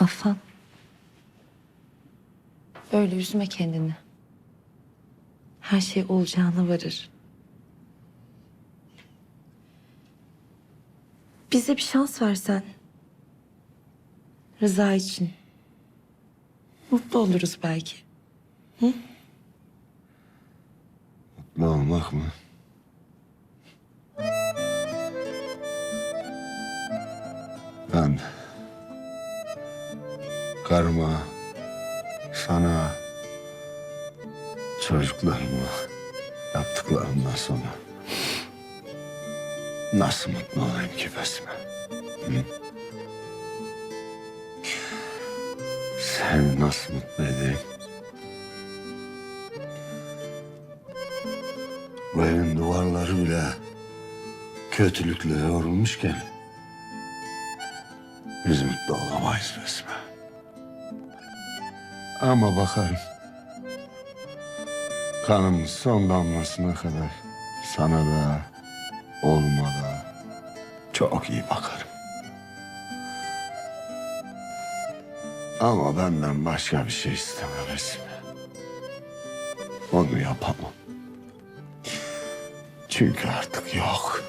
Affan. Böyle üzme kendini. Her şey olacağına varır. Bize bir şans versen. Rıza için. Mutlu oluruz belki. Mutlu olmak mı? Ben karıma, sana, çocuklarıma yaptıklarımdan sonra nasıl mutlu olayım ki Besme? Hı? Seni nasıl mutlu edeyim? Bu evin duvarları bile kötülükle yorulmuşken biz mutlu olamayız Besme. Ama bakarım kanımın son damlasına kadar sana da oğluma da çok iyi bakarım. Ama benden başka bir şey istemem Besme. Onu yapamam. Çünkü artık yok.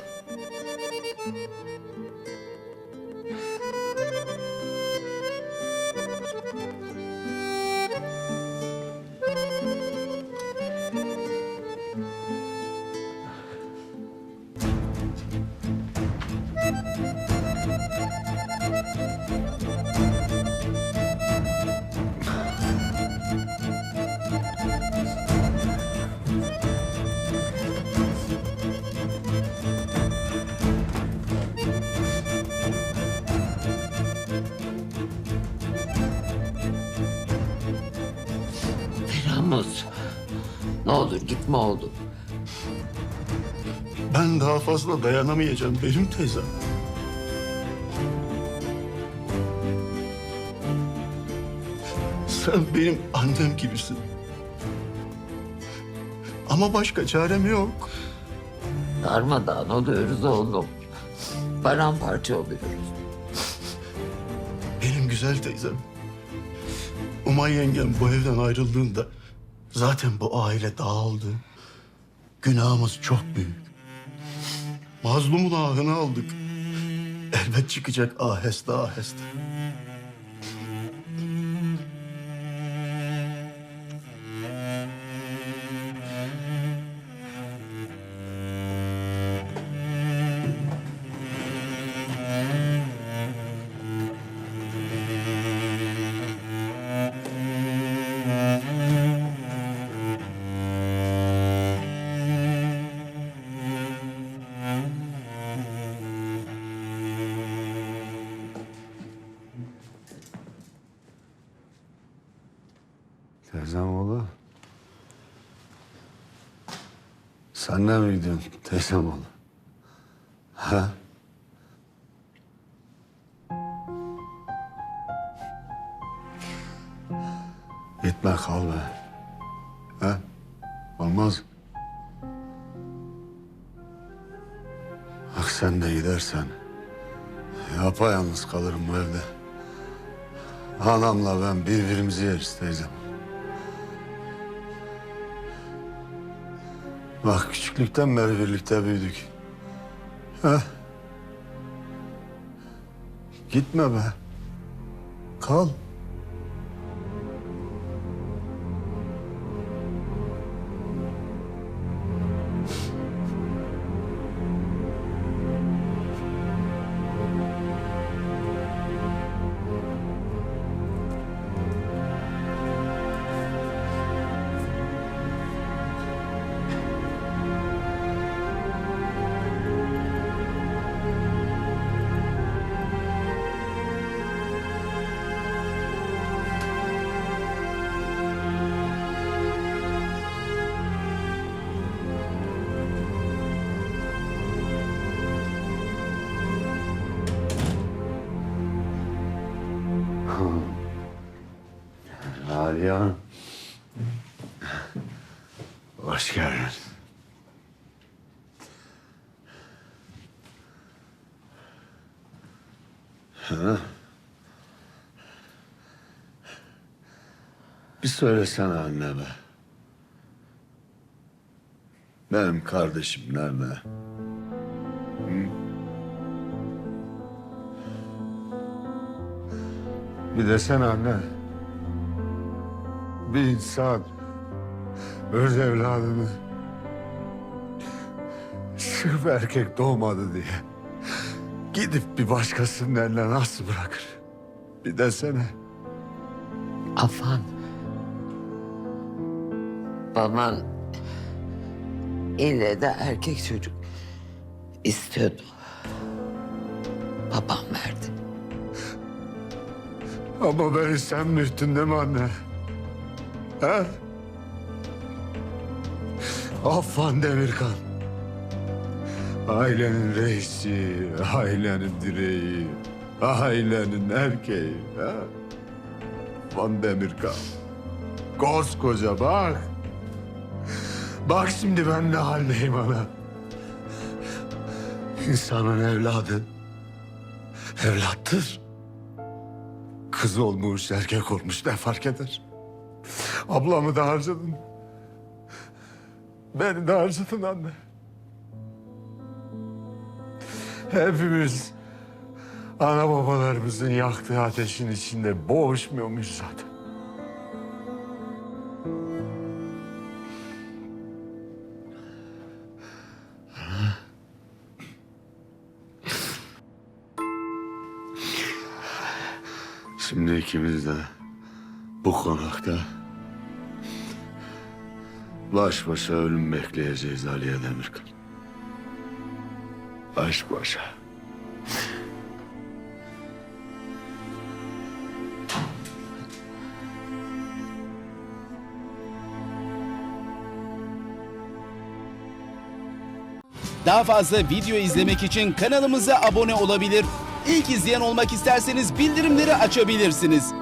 Ramuz. Ne olur gitme oğlum. Ben daha fazla dayanamayacağım benim teyzem. Sen benim annem gibisin. Ama başka çarem yok. Darmadağın oluyoruz oğlum. Paramparça oluyoruz. Benim güzel teyzem. Umay yengem bu evden ayrıldığında zaten bu aile dağıldı. Günahımız çok büyük. Mazlumun ahını aldık. Elbet çıkacak aheste aheste. Teyzem oğlu. Sen de mi gidiyorsun teyzem oğlu? Ha? Gitme kal be. Ha? Olmaz. Bak sen de gidersen yapayalnız kalırım bu evde. Anamla ben birbirimizi yeriz teyzem. Bak küçüklükten beri birlikte büyüdük. Ha? Gitme be. Kal. Hanım. Hoş geldin. Ha? Bir söylesene anneme. Benim kardeşim nerede? Hı? Bir desene anne. Bir insan öz evladını sırf erkek doğmadı diye gidip bir başkasının eline nasıl bırakır? Bir desene. Afan. Baban ille de erkek çocuk istiyordu. Babam verdi. Ama beni sen büyüttün değil mi anne? He? Affan Demirkan. Ailenin reisi, ailenin direği, ailenin erkeği. He? Van Demirkan. Koskoca bak. Bak şimdi ben ne haldeyim ana. İnsanın evladı evlattır. Kız olmuş, erkek olmuş ne fark eder? Ablamı da harcadın. Beni de harcadın anne. Hepimiz ana babalarımızın yaktığı ateşin içinde boğuşmuyor muyuz zaten? Şimdi ikimiz de bu konakta baş başa ölüm bekleyeceğiz Aliye Demirkan. Baş başa. Daha fazla video izlemek için kanalımıza abone olabilir. İlk izleyen olmak isterseniz bildirimleri açabilirsiniz.